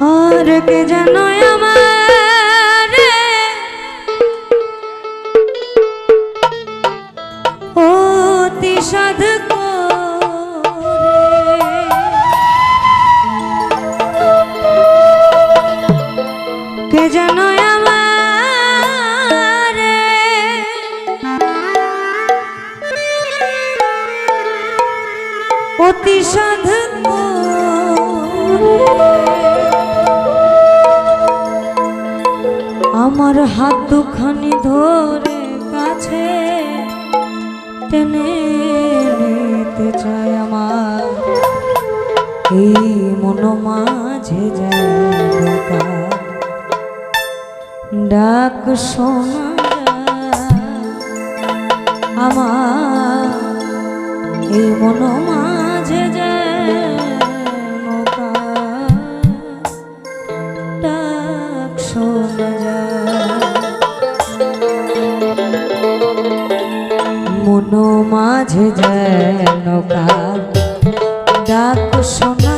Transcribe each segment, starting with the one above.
আর কে যেন অতি সাধ কে যেন আমার? অতি সাধ আমার হাত দুখানি ধরে কাছে টেনে নিতে চায় আমার। এই মন মাঝে যায় ডাক শোনা আমার। এই মন মাঝে যেন নৌকা ডাক শোনা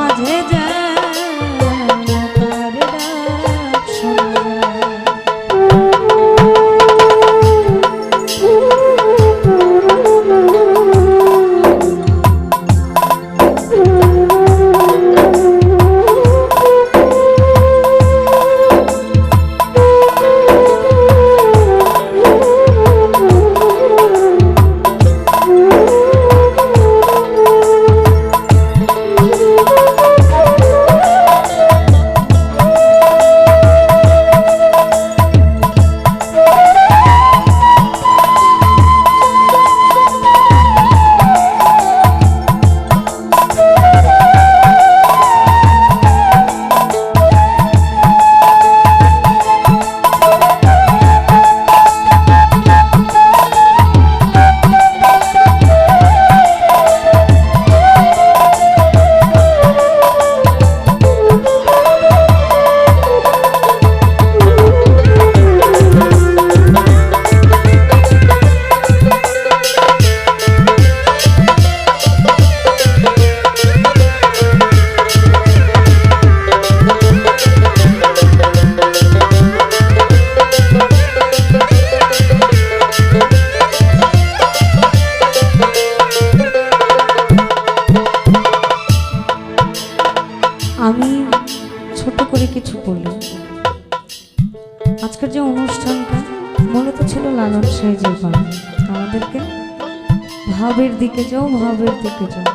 যাও ভাবের দিকে যাও।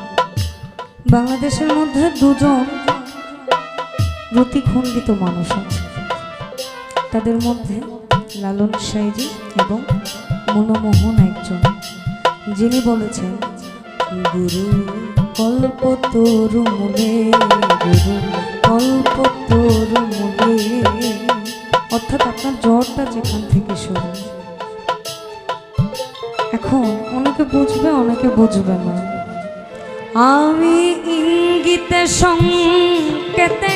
বাংলাদেশের মধ্যে দুজন রতিখণ্ডিত মানুষ আছে। তাদের মধ্যে লালন সাইজি এবং মনমোহন একজন। যিনি বলেছেন, গুরু কল্প তরু মনে, গুরু কল্প তরু মনে। অর্থাৎ আপনার জ্বরটা যেখান থেকে শুরু এখন অনেকে বুঝবে অনেকে বুঝবে না। আমি ইঙ্গিতে সংকেতে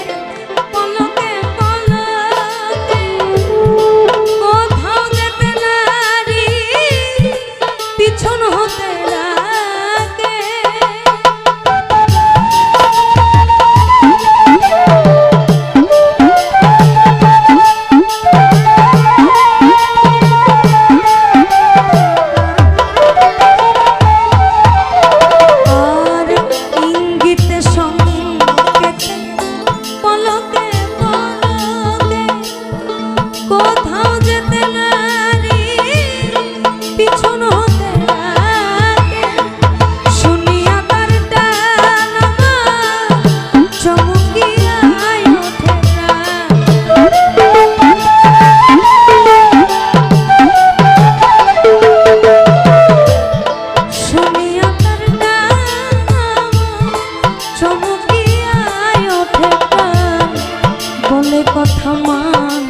বলে কথা মান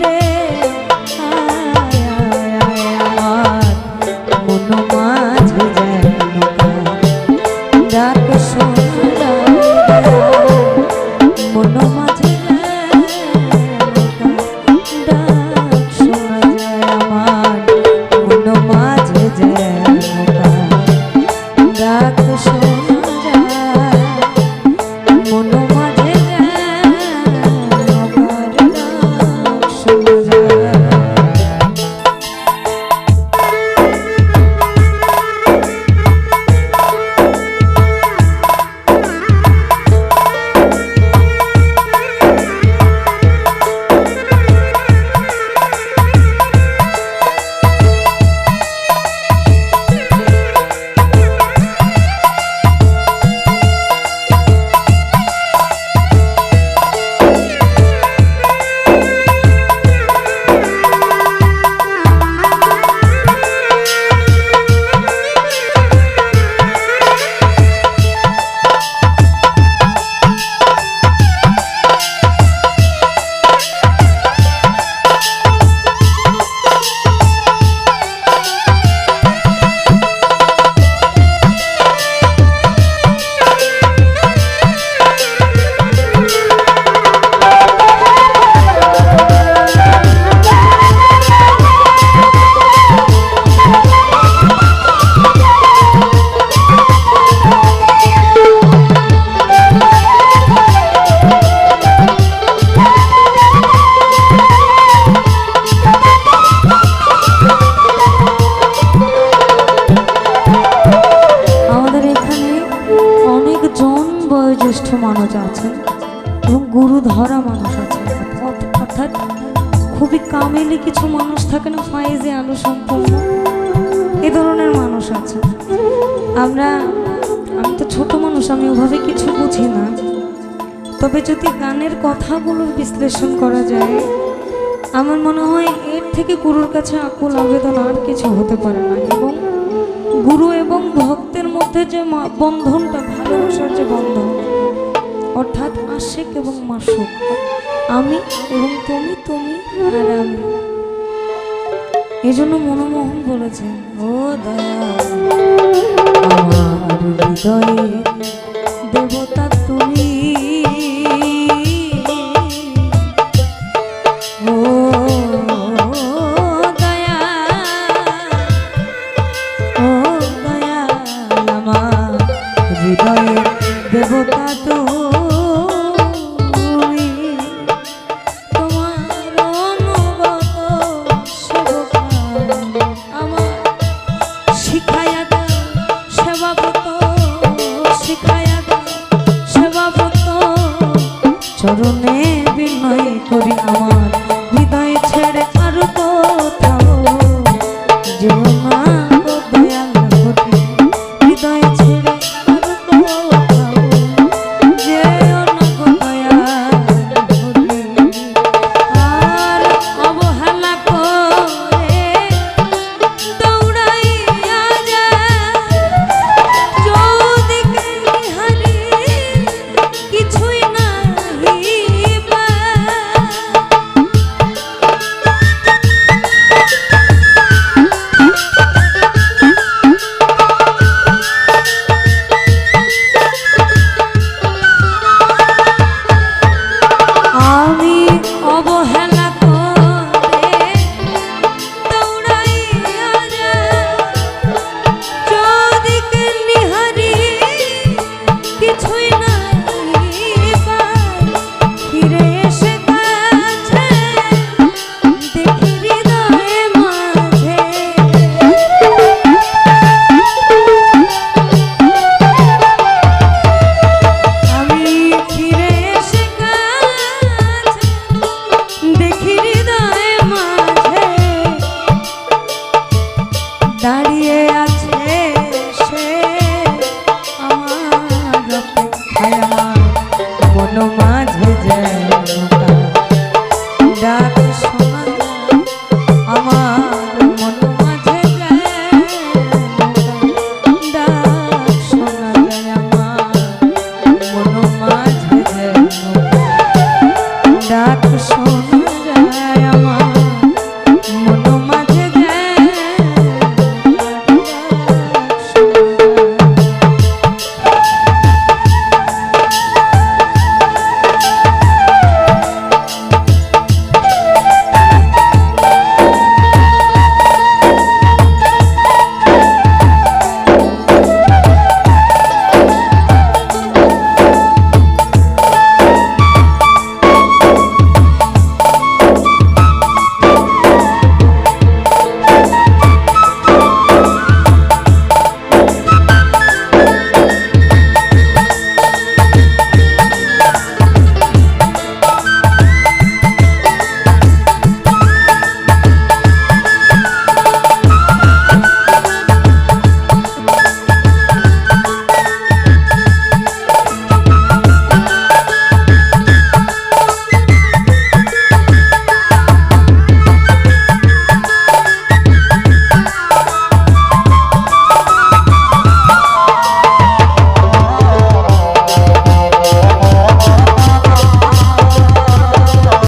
রে। ধরা মানুষ আছে। অর্থাৎ খুবই কামেলি কিছু মানুষ থাকে না, ফাইজে আলো সম্পূর্ণ এ ধরনের মানুষ আছে। আমরা, আমি তো ছোট মানুষ, আমি ওভাবে কিছু বুঝি না। তবে যদি গানের কথাগুলোর বিশ্লেষণ করা যায়, আমার মনে হয় এর থেকে গুরুর কাছে আকুল আবেদন আর কিছু হতে পারে না। এবং গুরু এবং ভক্তের মধ্যে যে বন্ধনটা, ভালোবাসার যে বন্ধন, অর্থাৎ আশেক এবং মাসুক। আমি এবং তুমি তুমি আর আমি। এজন্য জন্য মনমোহন বলেছেন, ও দয়া আমার হৃদয়ে দেবতা